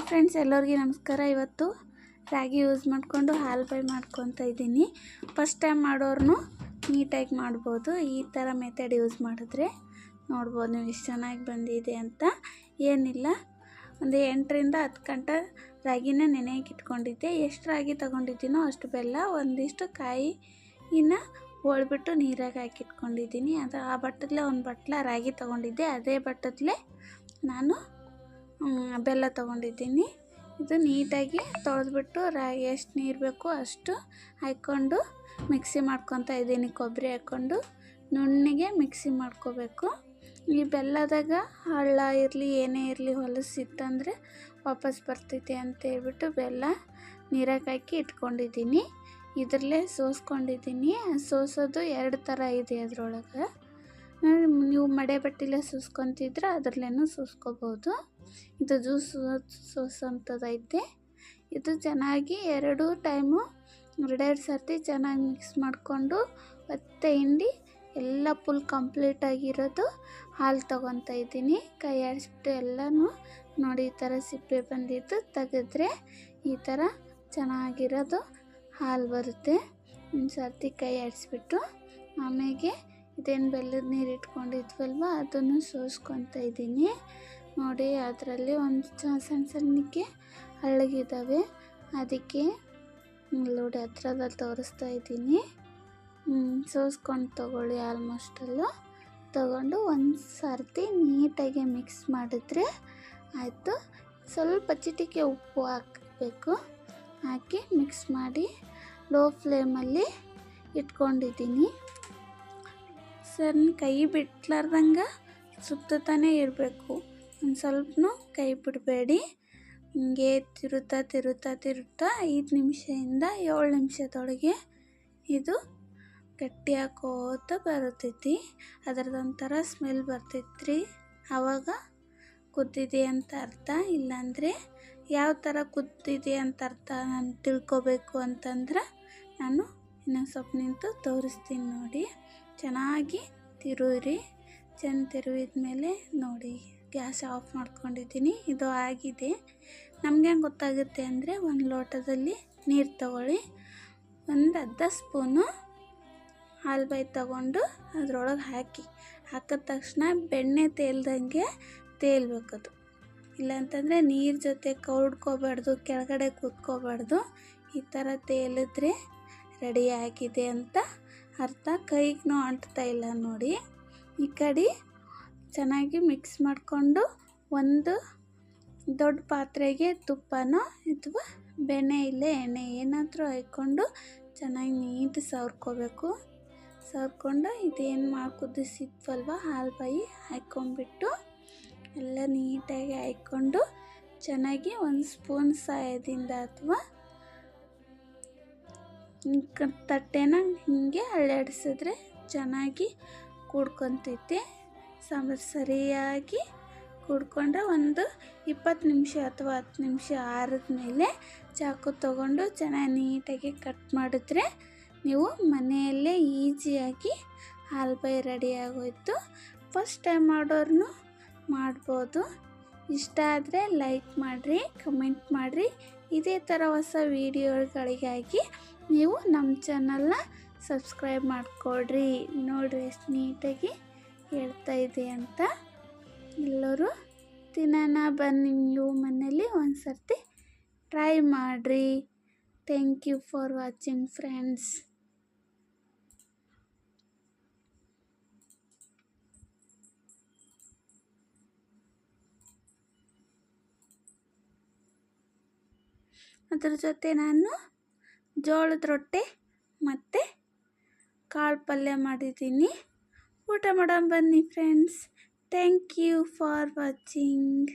Hi friends, ಎಲ್ಲರಿಗೆ ನಮಸ್ಕಾರ. ಇವತ್ತು ರಾಗಿ ಯೂಸ್ ಮಾಡಿಕೊಂಡು ಹಾಲು ಬೈ ಮಾಡ್ಕೊತ ಇದ್ದೀನಿ. ಫಸ್ಟ್ ಟೈಮ್ ಮಾಡೋರು ನೀಟಾಗಿ ಮಾಡ್ಬೋದು. ಈ ಥರ ಮೆಥಡ್ ಯೂಸ್ ಮಾಡಿದ್ರೆ ನೋಡ್ಬೋದು ನೀವು ಎಷ್ಟು ಚೆನ್ನಾಗಿ ಬಂದಿದೆ ಅಂತ. ಏನಿಲ್ಲ, ಒಂದು ಎಂಟರಿಂದ ಹತ್ತು ಗಂಟೆ ರಾಗಿನ ನೆನೆಯಕ್ಕೆ ಇಟ್ಕೊಂಡಿದ್ದೆ. ಎಷ್ಟು ರಾಗಿ ತೊಗೊಂಡಿದ್ದೀನೋ ಅಷ್ಟು ಬೆಲ್ಲ, ಒಂದಿಷ್ಟು ಕಾಯಿನ ಹೋಳ್ಬಿಟ್ಟು ನೀರಾಗಿ ಹಾಕಿ ಇಟ್ಕೊಂಡಿದ್ದೀನಿ. ಅದು ಆ ಬಟ್ಟದಲ್ಲೇ ಒಂದು ಬಟ್ಲ ರಾಗಿ ತೊಗೊಂಡಿದ್ದೆ. ಅದೇ ಬಟ್ಟದಲ್ಲೇ ನಾನು ಬೆಲ್ಲ ತೊಗೊಂಡಿದ್ದೀನಿ. ಇದು ನೀಟಾಗಿ ತೊಳೆದ್ಬಿಟ್ಟು ರಾಗಿ ಎಷ್ಟು ನೀರು ಬೇಕೋ ಅಷ್ಟು ಹಾಕ್ಕೊಂಡು ಮಿಕ್ಸಿ ಮಾಡ್ಕೊತಾ ಇದ್ದೀನಿ ಕೊಬ್ಬರಿ ಹಾಕ್ಕೊಂಡು ನುಣ್ಣಿಗೆ ಮಿಕ್ಸಿ ಮಾಡ್ಕೋಬೇಕು. ಈ ಬೆಲ್ಲದಾಗ ಹಳ್ಳ ಇರಲಿ, ಏನೇ ಇರಲಿ ಹೊಲಸಿತ್ತಂದರೆ ವಾಪಸ್ ಬರ್ತೈತೆ ಅಂತ ಹೇಳ್ಬಿಟ್ಟು ಬೆಲ್ಲ ನೀರಾಗಿ ಹಾಕಿ ಇಟ್ಕೊಂಡಿದ್ದೀನಿ. ಇದರಲ್ಲೇ ಸೋಸ್ಕೊಂಡಿದ್ದೀನಿ. ಸೋಸೋದು ಎರಡು ಥರ ಇದೆ ಅದರೊಳಗೆ. ನೀವು ಮಡೆ ಬಟ್ಟಿಲೆ ಸೂಸ್ಕೊತಿದ್ರೆ ಅದರಲ್ಲೇನೂ ಸೋಸ್ಕೋಬೋದು. ಇದು ಜ್ಯೂಸ್ ಸೋಸೋಂಥದ್ದೈತೆ ಇದು ಚೆನ್ನಾಗಿ ಎರಡು ಟೈಮು ಎರಡೆರಡು ಸರ್ತಿ ಚೆನ್ನಾಗಿ ಮಿಕ್ಸ್ ಮಾಡಿಕೊಂಡು ಮತ್ತೆ ಹಿಂಡಿ ಎಲ್ಲ ಫುಲ್ ಕಂಪ್ಲೀಟ್ ಆಗಿರೋದು ಹಾಲು ತೊಗೊತಾ ಇದ್ದೀನಿ. ಕೈ ಆಡಿಸ್ಬಿಟ್ಟು ಎಲ್ಲನೂ ನೋಡಿ ಈ ಥರ ಸಿಪ್ಪೆ ಬಂದಿದ್ದು ತೆಗೆದ್ರೆ ಈ ಥರ ಚೆನ್ನಾಗಿರೋದು ಹಾಲು ಬರುತ್ತೆ. ಒಂದು ಸರ್ತಿ ಕೈ ಆಡಿಸ್ಬಿಟ್ಟು ಆಮೇಲೆ ಇದೇನು ಬೆಲ್ಲದ ನೀರು ಇಟ್ಕೊಂಡಿದ್ವಲ್ವ ಅದನ್ನು ಸೋಸ್ಕೊತಾ ಇದ್ದೀನಿ. ನೋಡಿ, ಅದರಲ್ಲಿ ಒಂದು ಸಣ್ಣ ಸಣ್ಣಕ್ಕೆ ಹಳ್ಳಗಿದ್ದಾವೆ ಅದಕ್ಕೆ ನೋಡಿ ಹತ್ರದಲ್ಲಿ ತೋರಿಸ್ತಾ ಇದ್ದೀನಿ. ಸೋಸ್ಕೊಂಡು ತಗೊಳ್ಳಿ ಆಲ್ಮೋಸ್ಟಲ್ಲು ತಗೊಂಡು ಒಂದು ಸರ್ತಿ ನೀಟಾಗಿ ಮಿಕ್ಸ್ ಮಾಡಿದ್ರೆ ಆಯಿತು. ಸ್ವಲ್ಪ ಚಿಟಿಕೆ ಉಪ್ಪು ಹಾಕಬೇಕು. ಹಾಕಿ ಮಿಕ್ಸ್ ಮಾಡಿ ಲೋ ಫ್ಲೇಮಲ್ಲಿ ಇಟ್ಕೊಂಡಿದ್ದೀನಿ. ಸರ್ ಕೈ ಬಿಟ್ಲಾರ್ದಂಗೆ ಸುತ್ತತಾನೇ ಇರಬೇಕು. ಒಂದು ಸ್ವಲ್ಪನೂ ಕೈ ಬಿಡಬೇಡಿ. ಹಿಂಗೆ ತಿರುತ್ತಾ ತಿರುತ್ತಾ ತಿರುತ್ತಾ ಐದು ನಿಮಿಷದಿಂದ ಏಳು ನಿಮಿಷದೊಳಗೆ ಇದು ಗಟ್ಟಿ ಹಾಕೋತ ಬರ್ತೈತಿ. ಅದರದೊಂಥರ ಸ್ಮೆಲ್ ಬರ್ತೈತ್ರಿ. ಆವಾಗ ಕುದ್ದಿದೆ ಅಂತ ಅರ್ಥ. ಇಲ್ಲಾಂದರೆ ಯಾವ ಥರ ಕುದ್ದಿದೆ ಅಂತ ಅರ್ಥ ನಾನು ತಿಳ್ಕೊಬೇಕು ಅಂತಂದ್ರೆ ನಾನು ಇನ್ನೊಂದು ಸ್ವಲ್ಪ ನಿಂತು ತೋರಿಸ್ತೀನಿ ನೋಡಿ. ಚೆನ್ನಾಗಿ ತಿರುವಿರಿ ಚೆಂದ ತಿರುವಿದ ಮೇಲೆ ನೋಡಿ. ಗ್ಯಾಸ್ ಆಫ್ ಮಾಡ್ಕೊಂಡಿದ್ದೀನಿ, ಇದು ಆಗಿದೆ. ನಮಗೆ ಗೊತ್ತಾಗುತ್ತೆ ಅಂದರೆ ಒಂದು ಲೋಟದಲ್ಲಿ ನೀರು ತಗೊಳ್ಳಿ. ಒಂದು ಅರ್ಧ ಸ್ಪೂನು ಹಾಲು ಬೈ ತಗೊಂಡು ಅದರೊಳಗೆ ಹಾಕಿ. ಹಾಕಿದ ತಕ್ಷಣ ಬೆಣ್ಣೆ ತೇಲ್ದಂಗೆ ತೇಲ್ಬೇಕದು. ಇಲ್ಲಾಂತಂದರೆ ನೀರು ಜೊತೆ ಕೌಡ್ಕೋಬಾರ್ದು, ಕೆಳಗಡೆ ಕೂತ್ಕೋಬಾರ್ದು. ಈ ಥರ ತೇಲಿದ್ರೆ ರೆಡಿ ಆಗಿದೆ ಅಂತ ಅರ್ಥ. ಕೈಗೂ ಅಂಟ್ತಾ ಇಲ್ಲ ನೋಡಿ. ಈ ಕಡೆ ಚೆನ್ನಾಗಿ ಮಿಕ್ಸ್ ಮಾಡಿಕೊಂಡು ಒಂದು ದೊಡ್ಡ ಪಾತ್ರೆಗೆ ತುಪ್ಪನೋ ಅಥವಾ ಬೆಣ್ಣೆ ಇಲ್ಲೇ ಎಣ್ಣೆ ಏನಾದರೂ ಹಾಕ್ಕೊಂಡು ಚೆನ್ನಾಗಿ ನೀಟ್ ಸವರ್ಕೋಬೇಕು. ಸವ್ರ್ಕೊಂಡು ಇದೇನು ಮಾಡಿ ಕುದಿಸಿದ್ವಲ್ವ ಹಾಲು ಬಾಯಿ ಹಾಕ್ಕೊಂಡ್ಬಿಟ್ಟು ಎಲ್ಲ ನೀಟಾಗಿ ಹಾಕ್ಕೊಂಡು ಚೆನ್ನಾಗಿ ಒಂದು ಸ್ಪೂನ್ ಸಹಾಯದಿಂದ ಅಥವಾ ತಟ್ಟೆನ ಹೀಗೆ ಅಳ್ಳಾಡಿಸಿದ್ರೆ ಚೆನ್ನಾಗಿ ಕೂಡ್ಕೊತೈತೆ. ಸಾಂಬಾರು ಸರಿಯಾಗಿ ಕುಡ್ಕೊಂಡ್ರೆ ಒಂದು ಇಪ್ಪತ್ತು ನಿಮಿಷ ಅಥವಾ ಹತ್ತು ನಿಮಿಷ ಆರಿದ ಮೇಲೆ ಚಾಕು ತಗೊಂಡು ಚೆನ್ನಾಗಿ ನೀಟಾಗಿ ಕಟ್ ಮಾಡಿದ್ರೆ ನೀವು ಮನೆಯಲ್ಲೇ ಈಸಿಯಾಗಿ ಹಾಲು ಬೈ ರೆಡಿ ಆಗೋಯ್ತು. ಫಸ್ಟ್ ಟೈಮ್ ಮಾಡೋರ್ನು ಮಾಡ್ಬೋದು. ಇಷ್ಟ ಆದರೆ ಲೈಕ್ ಮಾಡಿರಿ, ಕಮೆಂಟ್ ಮಾಡಿರಿ. ಇದೇ ಥರ ಹೊಸ ವೀಡಿಯೋಗಳಿಗಾಗಿ ನೀವು ನಮ್ಮ ಚಾನಲ್ನ ಸಬ್ಸ್ಕ್ರೈಬ್ ಮಾಡಿಕೊಡ್ರಿ. ನೋಡಿರಿ ಎಷ್ಟು ನೀಟಾಗಿ ಹೇಳ್ತಾ ಇದೆ ಅಂತ ಎಲ್ಲರೂ ತಿನ್ನೋಣ ಬನ್ನಿ ನೀವು ಮನೇಲಿ ಒಂದು ಸರ್ತಿ ಟ್ರೈ ಮಾಡಿರಿ. Thank you for watching friends ಅದ್ರ ಜೊತೆ ನಾನು ಜೋಳದ ರೊಟ್ಟೆ ಮತ್ತು ಕಾಳು ಪಲ್ಯ ಮಾಡಿದ್ದೀನಿ. ಊಟ ಮಾಡೋಣ ಬನ್ನಿ friends thank you for watching